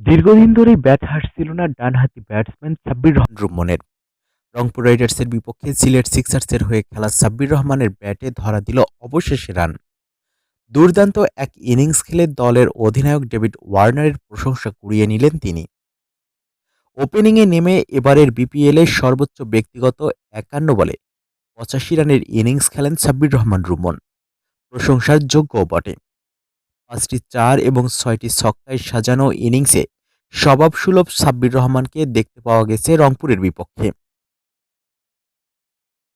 দীর্ঘদিন ধরেই ব্যাট হাসছিল না ডানহাতি ব্যাটসম্যান সাব্বির রহমান। রুম্মনের রংপুর রাইডার্সের বিপক্ষে সিলেট সিক্সার্সের হয়ে খেলা সাব্বির রহমানের ব্যাটে ধরা দিল অবশেষে রান। দুর্দান্ত এক ইনিংস খেলে দলের অধিনায়ক ডেভিড ওয়ার্নারের প্রশংসা কুড়িয়ে নিলেন তিনি। ওপেনিংয়ে নেমে এবারের বিপিএলের সর্বোচ্চ ব্যক্তিগত একান্ন বলে পঁচাশি রানের ইনিংস খেলেন সাব্বির রহমান রুমন। প্রশংসার যোগ্যও বটে। পাঁচটি চার এবং ছয়টি ছক্কায় সাজানো ইনিংসে স্বভাবসুলভ সাব্বির রহমানকে দেখতে পাওয়া গেছে রংপুরের বিপক্ষে।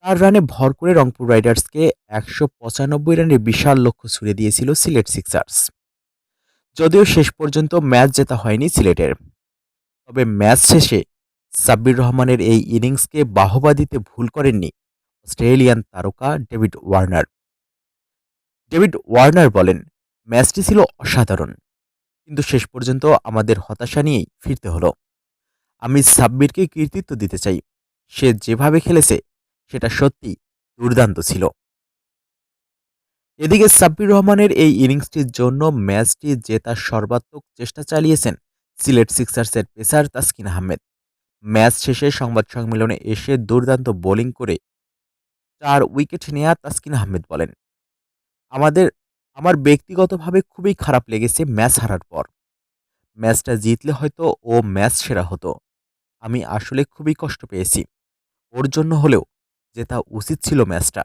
চার রানে ভর করে রংপুর রাইডার্সকে একশো পঁচানব্বই রানের বিশাল লক্ষ্য ছুড়ে দিয়েছিল সিলেট সিক্সার্স। যদিও শেষ পর্যন্ত ম্যাচ জেতা হয়নি সিলেটের। তবে ম্যাচ শেষে সাব্বির রহমানের এই ইনিংসকে বাহবা দিতে ভুল করেননি অস্ট্রেলিয়ান তারকা ডেভিড ওয়ার্নার। ডেভিড ওয়ার্নার বলেন ম্যাচটি ছিল অসাধারণ। কিন্তু শেষ পর্যন্ত আমাদের হতাশা নিয়েই ফিরতে হলো। আমি সাব্বিরকে কৃতিত্ব দিতে চাই। সে যেভাবে খেলেছে, সেটা সত্যি দুর্দান্ত ছিল। এদিকে সাব্বির রহমানের এই ইনিংসটির জন্য ম্যাচটি জেতার সর্বাত্মক চেষ্টা চালিয়েছেন সিলেট সিক্সার্সের পেসার তাসকিন আহমেদ। ম্যাচ শেষে সংবাদ সম্মেলনে এসে দুর্দান্ত বোলিং করে চার উইকেট নেয়া তাসকিন আহমেদ বলেন, আমাদের আমার ব্যক্তিগতভাবে খুবই খারাপ লেগেছে ম্যাচ হারার পর। ম্যাচটা জিতলে হয়তো ও ম্যাচ সেরা হতো। আমি আসলে খুবই কষ্ট পেয়েছি। ওর জন্য হলেও যেটা উচিত ছিল ম্যাচটা।